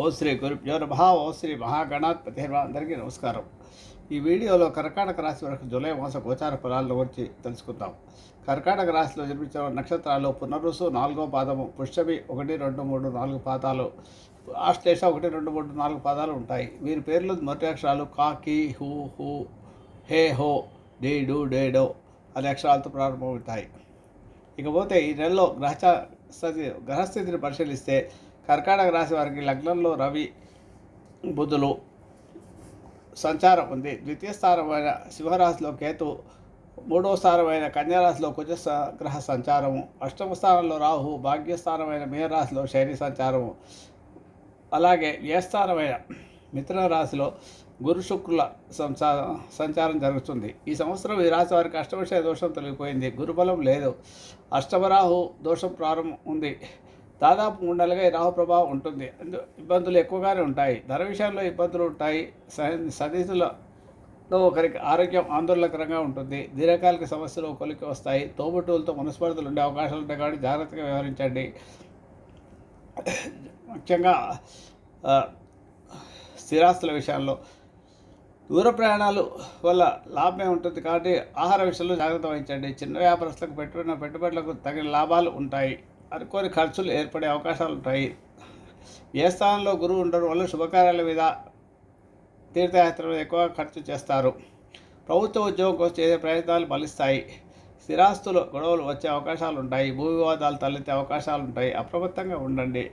ఓ శ్రీ గురుభ్యో నమ. ఓ శ్రీ మహాగణాధిపతి అందరికీ నమస్కారం. ఈ వీడియోలో కర్కాటక రాశి వరకు జూలై మాస గోచార ఫలాల గురించి తెలుసుకుందాం. కర్కాటక రాశిలో జన్మించిన నక్షత్రాలు పునరుసు నాలుగో పాదము పుష్యమి ఒకటి రెండు మూడు నాలుగు పాదాలు ఆశ్లేష ఒకటి రెండు మూడు నాలుగు పాదాలు ఉంటాయి. వీరి పేర్లు మొదటి అక్షరాలు కా కీ హూ హూ హే హో డే డూ డే డో అనే అక్షరాలతో ప్రారంభమవుతాయి. ఇకపోతే ఈ నెలలో గ్రహచ స్థితి గ్రహస్థితిని పరిశీలిస్తే కర్కాటక రాశి వారికి లగ్నంలో రవి బుధులు సంచారం ఉంది. ద్వితీయ స్థానమైన సింహరాశిలో కేతు మూడవ స్థానమైన కన్యారాశిలో కుజ గ్రహ సంచారము. అష్టమ స్థానంలో రాహు భాగ్యస్థానమైన మీనరాశిలో శని సంచారము. అలాగే వ్యయస్థానమైన మిథున రాశిలో గురు శుక్రుల సంసా సంచారం జరుగుతుంది. ఈ సంవత్సరం ఈ రాశి వారికి అష్టమశయ దోషం తొలగిపోయింది. గురుబలం లేదు. అష్టమరాహు దోషం ప్రారంభం ఉంది. దాదాపు మూడు నెలలుగా రాహు ప్రభావం ఉంటుంది. ఇబ్బందులు ఎక్కువగానే ఉంటాయి. ధర విషయంలో ఇబ్బందులు ఉంటాయి. స- ఒకరికి ఆరోగ్యం ఆందోళనకరంగా ఉంటుంది. దీర్ఘకాలిక సమస్యలు ఒకరికి వస్తాయి. తోబుట్టువులతో మనస్పర్ధలు ఉండే అవకాశాలు ఉంటాయి కాబట్టి జాగ్రత్తగా వ్యవహరించండి. ముఖ్యంగా స్థిరాస్తుల విషయాల్లో దూర ప్రయాణాలు వల్ల లాభమే ఉంటుంది కాబట్టి ఆహార విషయంలో జాగ్రత్త వహించండి. చిన్న వ్యాపారస్తులకు పెట్టుకున్న పెట్టుబడులకు తగిన లాభాలు ఉంటాయి. అనుకోని ఖర్చులు ఏర్పడే అవకాశాలు ఉంటాయి. ఏ స్థానంలో గురువు ఉండడం వల్ల శుభకార్యాల మీద తీర్థయాత్రలు ఎక్కువ ఖర్చు చేస్తారు. ప్రభుత్వ ఉద్యోగం కోసం చేసే ప్రయత్నాలు ఫలిస్తాయి. స్థిరాస్తులు గొడవలు వచ్చే అవకాశాలు ఉంటాయి. భూ వివాదాలు తలెత్తే అవకాశాలు ఉంటాయి. అప్రమత్తంగా ఉండండి.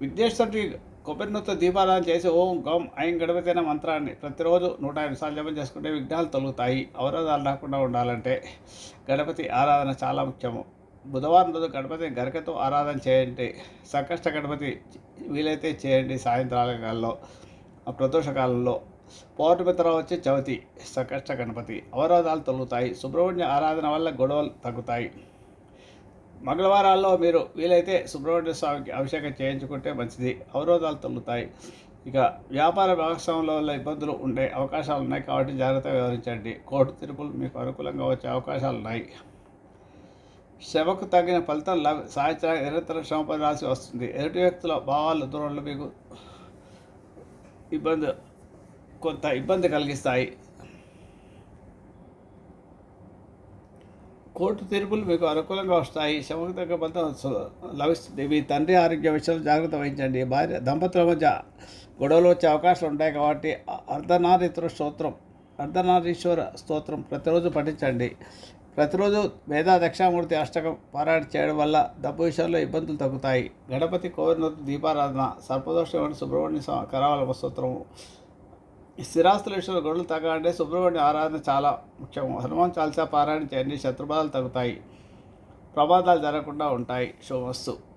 విఘ్నేశ్వరుడి కొబ్బరినూతో దీపారాధన చేసి ఓం గం ఐం గడపతైన మంత్రాన్ని ప్రతిరోజు నూట ఐదు సార్లు జపం చేసుకుంటే విఘ్నాలు తొలుగుతాయి. అవరోధాలు రాకుండా ఉండాలంటే గణపతి ఆరాధన చాలా ముఖ్యము. బుధవారం రోజు గణపతి గరికతో ఆరాధన చేయండి. సంకష్ట గణపతి వీలైతే చేయండి. సాయంత్రాల కాలంలో ప్రదోష కాలంలో. పౌర్ణమి తర్వాత వచ్చి చవితి సంకష్ట గణపతి. అవరోధాలు తొలుగుతాయి. సుబ్రహ్మణ్య ఆరాధన వల్ల గొడవలు తగ్గుతాయి. మంగళవారాల్లో మీరు వీలైతే సుబ్రహ్మణ్య స్వామికి అభిషేకం చేయించుకుంటే మంచిది. అవరోధాలు తొలుగుతాయి. ఇక వ్యాపార వ్యవస్థలో ఇబ్బందులు ఉండే అవకాశాలు ఉన్నాయి కాబట్టి జాగ్రత్తగా వ్యవహరించండి కోర్టు తీర్పులు మీకు అనుకూలంగా వచ్చే అవకాశాలు ఉన్నాయి. శ్రమకు తగిన ఫలితం లభ సాహిత్య నిరంతరం శ్రమ రాసి వస్తుంది. ఎదుటి వ్యక్తుల భావాలు దూరంలో మీకు ఇబ్బంది కొంత ఇబ్బంది కలిగిస్తాయి. కోర్టు తీర్పులు మీకు అనుకూలంగా వస్తాయి. శ్రమకు తగ్గ ఫలితం లభిస్తుంది. మీ తండ్రి ఆరోగ్య విషయంలో జాగ్రత్త వహించండి. భార్య దంపతుల మధ్య గొడవలు వచ్చే అవకాశాలు ఉంటాయి కాబట్టి అర్ధనారీతుల స్తోత్రం అర్ధనారీశ్వర స్తోత్రం ప్రతిరోజు పఠించండి. ప్రతిరోజు వేదా దక్షామూర్తి అష్టకం పారాయణ చేయడం వల్ల డబ్బు విషయంలో ఇబ్బందులు తగ్గుతాయి. గణపతి కోవినూతి దీపారాధన సర్పదోషమైన సుబ్రహ్మణ్య స్వా- కరావల స్తోత్రము స్థిరాస్తుల విషయంలో గొడవలు తగ్గాలంటే సుబ్రహ్మణ్య ఆరాధన చాలా ముఖ్యము హనుమాన్ చాలీసా పారాయణ చేయండి శత్రుబాధలు తగ్గుతాయి. ప్రమాదాలు జరగకుండా ఉంటాయి. శుభమస్తు.